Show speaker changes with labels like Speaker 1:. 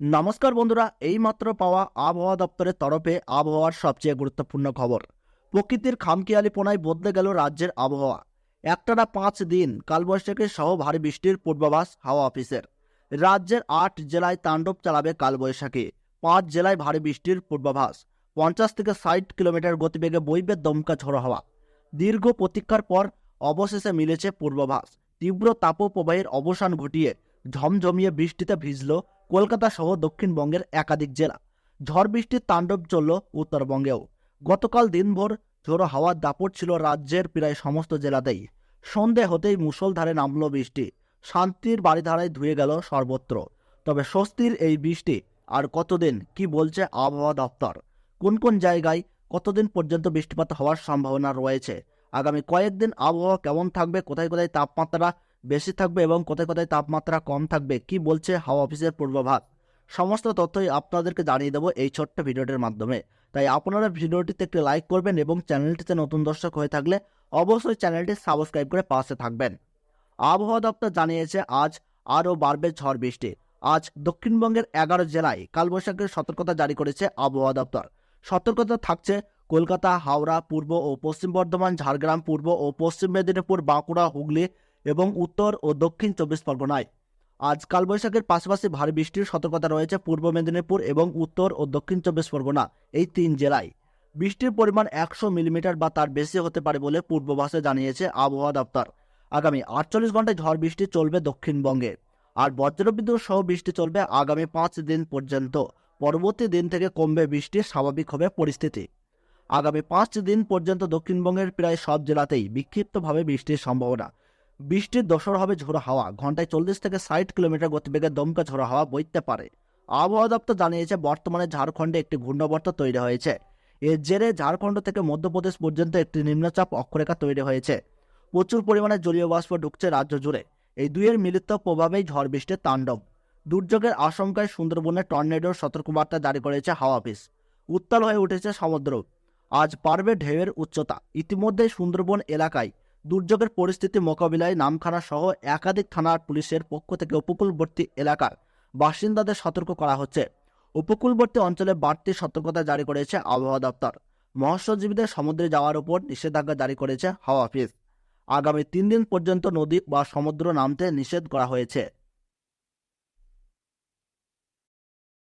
Speaker 1: নমস্কার বন্ধুরা, এইমাত্র পাওয়া আবহাওয়া দপ্তরের তরফে আবহাওয়ার সবচেয়ে গুরুত্বপূর্ণ খবর। প্রকৃতির খামখেয়ালিপনায় বদলে গেল রাজ্যের আবহাওয়া। একটানা পাঁচ দিন, কালবৈশাখী সহ ভারী বৃষ্টির পূর্বাভাস হাওয়া অফিসের। রাজ্যের আট জেলায় তাণ্ডব চালাবে কালবৈশাখী। পাঁচ জেলায় ভারী বৃষ্টির পূর্বাভাস। পঞ্চাশ থেকে ষাট কিলোমিটার গতিবেগে বইবে দমকা ঝোড়ো হাওয়া। দীর্ঘ প্রতীক্ষার পর অবশেষে মিলেছে পূর্বাভাস। তীব্র তাপপ্রবাহের অবসান ঘটিয়ে ঝমঝমিয়ে বৃষ্টিতে ভিজল কলকাতা সহ দক্ষিণবঙ্গের একাধিক জেলা। ঝড় বৃষ্টির তাণ্ডব চলল উত্তরবঙ্গেও। গতকাল দিনভর ঝোড়ো হাওয়ার দাপট ছিল রাজ্যের প্রায় সমস্ত জেলাতেই। সন্ধে হতেই মুষলধারে নামল বৃষ্টি। শান্তির বাড়িধারায় ধুয়ে গেল সর্বত্র। তবে স্বস্তির এই বৃষ্টি, আর কতদিন, কি বলছে আবহাওয়া দপ্তর? কোন কোন জায়গায় কতদিন পর্যন্ত বৃষ্টিপাত হওয়ার সম্ভাবনা রয়েছে? আগামী কয়েকদিন আবহাওয়া কেমন থাকবে? কোথায় কোথায় তাপমাত্রা বেশি থাকবে এবং কোথায় কোথায় তাপমাত্রা কম থাকবে, কি বলছে হাওয়া অফিসের পূর্বাভাস? সমস্ত তথ্যই আপনাদেরকে জানিয়ে দেবো এই ছোট্ট ভিডিওটির মাধ্যমে। তাই আপনারা ভিডিওটিতে একটি লাইক করবেন এবং চ্যানেলটিতে নতুন দর্শক হয়ে থাকলে অবশ্যই চ্যানেলটি সাবস্ক্রাইব করে পাশে থাকবেন। আবহাওয়া দপ্তর জানিয়েছে, আজ আরও বাড়বে ঝড় বৃষ্টি। আজ দক্ষিণবঙ্গের এগারো জেলায় কালবৈশাখের সতর্কতা জারি করেছে আবহাওয়া দপ্তর। সতর্কতা থাকছে কলকাতা, হাওড়া, পূর্ব ও পশ্চিম বর্ধমান, ঝাড়গ্রাম, পূর্ব ও পশ্চিম মেদিনীপুর, বাঁকুড়া, হুগলি এবং উত্তর ও দক্ষিণ চব্বিশ পরগনায়। আজ কালবৈশাখীর পাশাপাশি ভারী বৃষ্টির সতর্কতা রয়েছে পূর্ব মেদিনীপুর এবং উত্তর ও দক্ষিণ চব্বিশ পরগনা এই তিন জেলায়। বৃষ্টির পরিমাণ একশো মিলিমিটার বা তার বেশি হতে পারে বলে পূর্বাভাসে জানিয়েছে আবহাওয়া দপ্তর। আগামী আটচল্লিশ ঘন্টায় ঝড় বৃষ্টি চলবে দক্ষিণবঙ্গে। আর বজ্রবিদ্যুৎ সহ বৃষ্টি চলবে আগামী পাঁচ দিন পর্যন্ত। পরবর্তী দিন থেকে কমবে বৃষ্টি, স্বাভাবিক হবে পরিস্থিতি। আগামী পাঁচ দিন পর্যন্ত দক্ষিণবঙ্গের প্রায় সব জেলাতেই বিক্ষিপ্তভাবে বৃষ্টির সম্ভাবনা। বৃষ্টির দোসর হবে ঝোড়ো হাওয়া। ঘন্টায় চল্লিশ থেকে ষাট কিলোমিটার গতিবেগে দমকা ঝোড়ো হাওয়া বইতে পারে। আবহাওয়া দপ্তর জানিয়েছে, বর্তমানে ঝাড়খণ্ডে একটি ঘূর্ণাবর্ত তৈরি হয়েছে। এর জেরে ঝাড়খণ্ড থেকে মধ্যপ্রদেশ পর্যন্ত একটি নিম্নচাপ অক্ষরেখা তৈরি হয়েছে। প্রচুর পরিমাণে জলীয় বাষ্প ঢুকছে রাজ্য জুড়ে। এই দুইয়ের মিলিত প্রভাবেই ঝড় বৃষ্টির তাণ্ডব। দুর্যোগের আশঙ্কায় সুন্দরবনে টর্নেডোর সতর্কবার্তা জারি করেছে হাওয়া অফিস। উত্তাল হয়ে উঠেছে সমুদ্র। আজ পারবে ঢেউয়ের উচ্চতা। ইতিমধ্যেই সুন্দরবন এলাকায় দুর্যোগের পরিস্থিতি মোকাবিলায় নামখানা সহ একাধিক থানার পুলিশের পক্ষ থেকে উপকূলবর্তী এলাকার বাসিন্দাদের সতর্ক করা হচ্ছে। উপকূলবর্তী অঞ্চলে বাড়তি সতর্কতা জারি করেছে আবহাওয়া দপ্তর। মৎস্যজীবীদের সমুদ্রে যাওয়ার উপর নিষেধাজ্ঞা জারি করেছে হাওয়া অফিস। আগামী তিন দিন পর্যন্ত নদী বা সমুদ্র নামতে নিষেধ করা হয়েছে।